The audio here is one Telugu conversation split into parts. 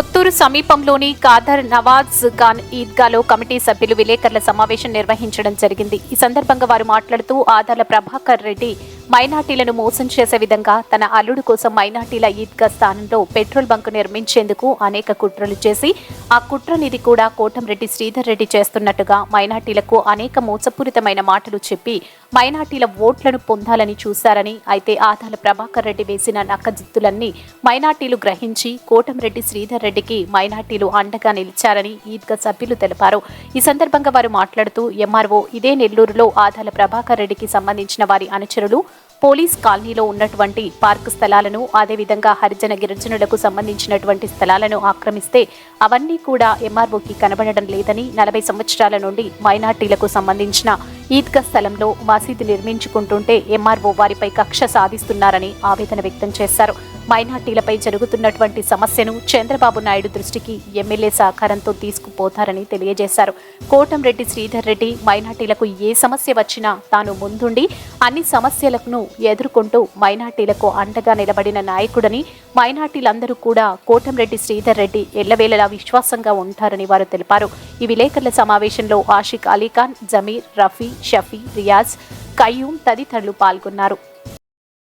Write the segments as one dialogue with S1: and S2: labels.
S1: కొత్తూరు సమీపంలోని కాదర్ నవాజ్ ఖాన్ ఈద్గాలో కమిటీ సభ్యులు విలేకరుల సమావేశం నిర్వహించడం జరిగింది. ఈ సందర్భంగా వారు మాట్లాడుతూ ఆదాల ప్రభాకర్ రెడ్డి మైనార్టీలను మోసం చేసే విధంగా తన అల్లుడు కోసం మైనార్టీల ఈద్గా స్థానంలో పెట్రోల్ బంక్ నిర్మించేందుకు అనేక కుట్రలు చేసి ఆ కుట్రనిధి కూడా కోటంరెడ్డి శ్రీధర్ రెడ్డి చేస్తున్నట్టుగా మైనార్టీలకు అనేక మోసపూరితమైన మాటలు చెప్పి మైనార్టీల ఓట్లను పొందాలని చూశారని అయితే ఆదాల ప్రభాకర్ రెడ్డి వేసిన నక్కజిత్తులన్నీ మైనార్టీలు గ్రహించి కోటంరెడ్డి శ్రీధర్ రెడ్డికి మైనార్టీలు అండగా నిలిచారని ఈద్గా సభ్యులు తెలిపారు. ఈ సందర్భంగా వారు మాట్లాడుతూ ఎంఆర్ఓ ఇదే నెల్లూరులో ఆదాల ప్రభాకర్ రెడ్డికి సంబంధించిన వారి అనుచరులు పోలీస్ కాలనీలో ఉన్నటువంటి పార్క్ స్థలాలను అదేవిధంగా హరిజన గిరిజనులకు సంబంధించినటువంటి స్థలాలను ఆక్రమిస్తే అవన్నీ కూడా ఎంఆర్ఓకి కనబడడం లేదని నలభై సంవత్సరాల నుండి మైనార్టీలకు సంబంధించిన ఈద్గా స్థలంలో మసీదు నిర్మించుకుంటుంటే ఎంఆర్ఓ వారిపై కక్ష సాధిస్తున్నారని ఆవేదన వ్యక్తం చేశారు. మైనార్టీలపై జరుగుతున్నటువంటి సమస్యను చంద్రబాబు నాయుడు దృష్టికి ఎమ్మెల్యే సహకారంతో తీసుకుపోతారని తెలియజేశారు. కోటంరెడ్డి శ్రీధర్ రెడ్డి మైనార్టీలకు ఏ సమస్య వచ్చినా తాను ముందుండి అన్ని సమస్యలను ఎదుర్కొంటూ మైనార్టీలకు అండగా నిలబడిన నాయకుడని మైనార్టీలందరూ కూడా కోటంరెడ్డి శ్రీధర్ రెడ్డి ఎల్లవేళలా విశ్వాసంగా ఉంటారని వారు తెలిపారు. ఈ విలేకరుల సమావేశంలో ఆషిక్ అలీఖాన్ జమీర్ రఫీ షఫీ రియాజ్ కయ్యూమ్ తదితరులు పాల్గొన్నారు.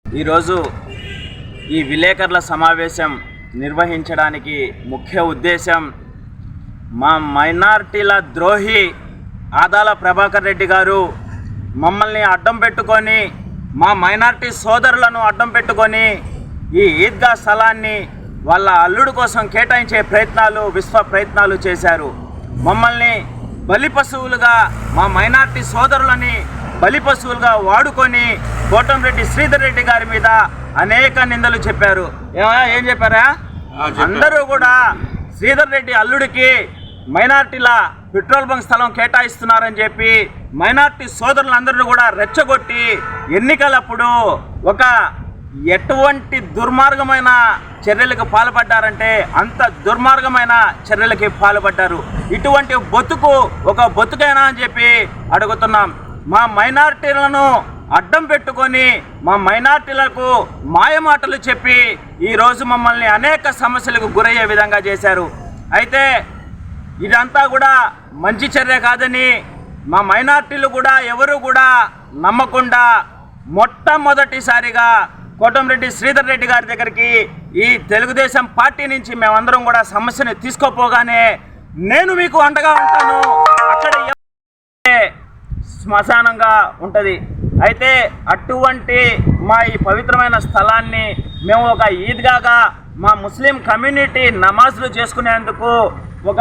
S2: ఈరోజు ఈ విలేకరుల సమావేశం నిర్వహించడానికి ముఖ్య ఉద్దేశం మా మైనార్టీల ద్రోహి ఆదాల ప్రభాకర్ రెడ్డి గారు మమ్మల్ని అడ్డం పెట్టుకొని మా మైనార్టీ సోదరులను అడ్డం పెట్టుకొని ఈ ఈద్గా స్థలాన్ని వాళ్ళ అల్లుడు కోసం కేటాయించే ప్రయత్నాలు విశ్వ ప్రయత్నాలు చేశారు. మమ్మల్ని బలి పశువులుగా మా మైనార్టీ సోదరులని బలి పశువులుగా వాడుకొని కోటంరెడ్డి శ్రీధర్ రెడ్డి గారి మీద అనేక నిందలు చెప్పారు. ఏమయ్యా, ఏం చెప్పారా. అందరూ కూడా శ్రీధర్ రెడ్డి అల్లుడికి మైనార్టీల పెట్రోల్ బంక్ స్థలం కేటాయిస్తున్నారని చెప్పి మైనార్టీ సోదరులందరినీ కూడా రెచ్చగొట్టి ఎన్నికలప్పుడు ఒక ఎటువంటి దుర్మార్గమైన చర్యలకు పాల్పడ్డారంటే అంత దుర్మార్గమైన చర్యలకి పాల్పడ్డారు. ఇటువంటి బతుకు ఒక బతుకైనా అని చెప్పి అడుగుతున్నాం. మా మైనార్టీలను అడ్డం పెట్టుకొని మా మైనార్టీలకు మాయమాటలు చెప్పి ఈరోజు మమ్మల్ని అనేక సమస్యలకు గురయ్యే విధంగా చేశారు. అయితే ఇదంతా కూడా మంచి చర్య కాదని మా మైనార్టీలు కూడా ఎవరు కూడా నమ్మకుండా మొట్టమొదటిసారిగా కోటంరెడ్డి శ్రీధర్ రెడ్డి గారి దగ్గరికి ఈ తెలుగుదేశం పార్టీ నుంచి మేమందరం కూడా సమస్యని తీసుకోపోగానే నేను మీకు అండగా ఉంటాను. అక్కడ శ్మశానంగా ఉంటుంది. అయితే అటువంటి మా ఈ పవిత్రమైన స్థలాన్ని మేము ఒక ఈద్గాగా మా ముస్లిం కమ్యూనిటీ నమాజులు చేసుకునేందుకు ఒక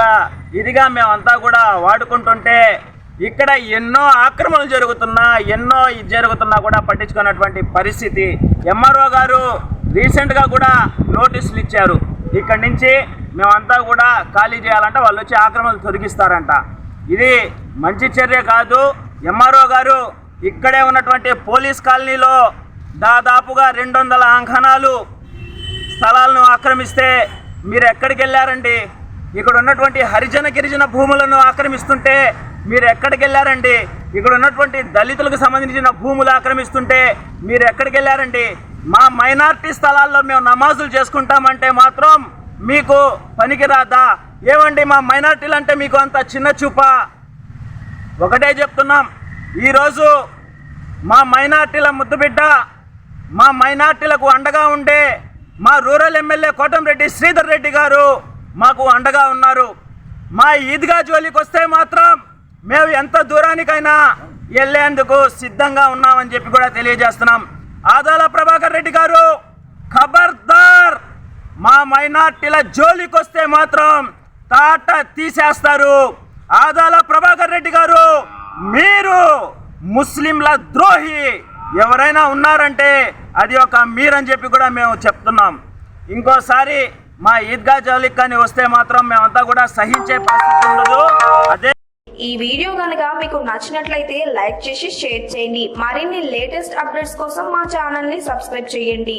S2: ఇదిగా మేమంతా కూడా వాడుకుంటుంటే ఇక్కడ ఎన్నో ఆక్రమణలు జరుగుతున్నా ఎన్నో ఇది జరుగుతున్నా కూడా పట్టించుకున్నటువంటి పరిస్థితి. ఎంఆర్ఓ గారు రీసెంట్గా కూడా నోటీసులు ఇచ్చారు. ఇక్కడి నుంచి మేమంతా కూడా ఖాళీ చేయాలంటే వాళ్ళు వచ్చి ఆక్రమణలు తొలగిస్తారంట. ఇది మంచి చర్య కాదు. ఎంఆర్ఓ గారు ఇక్కడే ఉన్నటువంటి పోలీస్ కాలనీలో దాదాపుగా రెండు వందల అంకణాలు స్థలాలను ఆక్రమిస్తే మీరు ఎక్కడికి వెళ్ళారండి? ఇక్కడ ఉన్నటువంటి హరిజన గిరిజన భూములను ఆక్రమిస్తుంటే మీరు ఎక్కడికి వెళ్ళారండి? ఇక్కడ ఉన్నటువంటి దళితులకు సంబంధించిన భూములు ఆక్రమిస్తుంటే మీరు ఎక్కడికి వెళ్ళారండి? మా మైనార్టీ స్థలాల్లో మేము నమాజులు చేసుకుంటామంటే మాత్రం మీకు పనికిరాదా? ఏమండి మా మైనార్టీలు అంటే మీకు అంత చిన్న చూపా? ఒకటే చెప్తున్నాం. ఈరోజు మా మైనార్టీల ముద్దుబిడ్డ మా మైనార్టీలకు అండగా ఉండే మా రూరల్ ఎమ్మెల్యే కోటంరెడ్డి శ్రీధర్ రెడ్డి గారు మాకు అండగా ఉన్నారు. మా ఈద్గా జోలికి వస్తే మాత్రం మేము ఎంత దూరానికైనా వెళ్ళేందుకు సిద్ధంగా ఉన్నామని చెప్పి కూడా తెలియజేస్తున్నాం. ఆదాల ప్రభాకర్ రెడ్డి గారు ఖబర్దార్! మా మైనార్టీల జోలికి వస్తే మాత్రం తాట తీసేస్తారు. ఆదాల ప్రభాకర్ రెడ్డి గారు మీరు ముస్లింల ద్రోహి. ఎవరైనా ఉన్నారంటే అది ఒక మీరని చెప్పి కూడా మేము చెప్తున్నాం. ఇంకోసారి మా ఈద్గా జోలికి వస్తే మాత్రం మేమంతా కూడా సహించే పరిస్థితి ఉండదు. అదే
S3: ఈ వీడియో కనుక మీకు నచ్చినట్లయితే లైక్ చేసి షేర్ చేయండి. మరిన్ని లేటెస్ట్ అప్డేట్స్ కోసం మా ఛానల్ని సబ్స్క్రైబ్ చేయండి.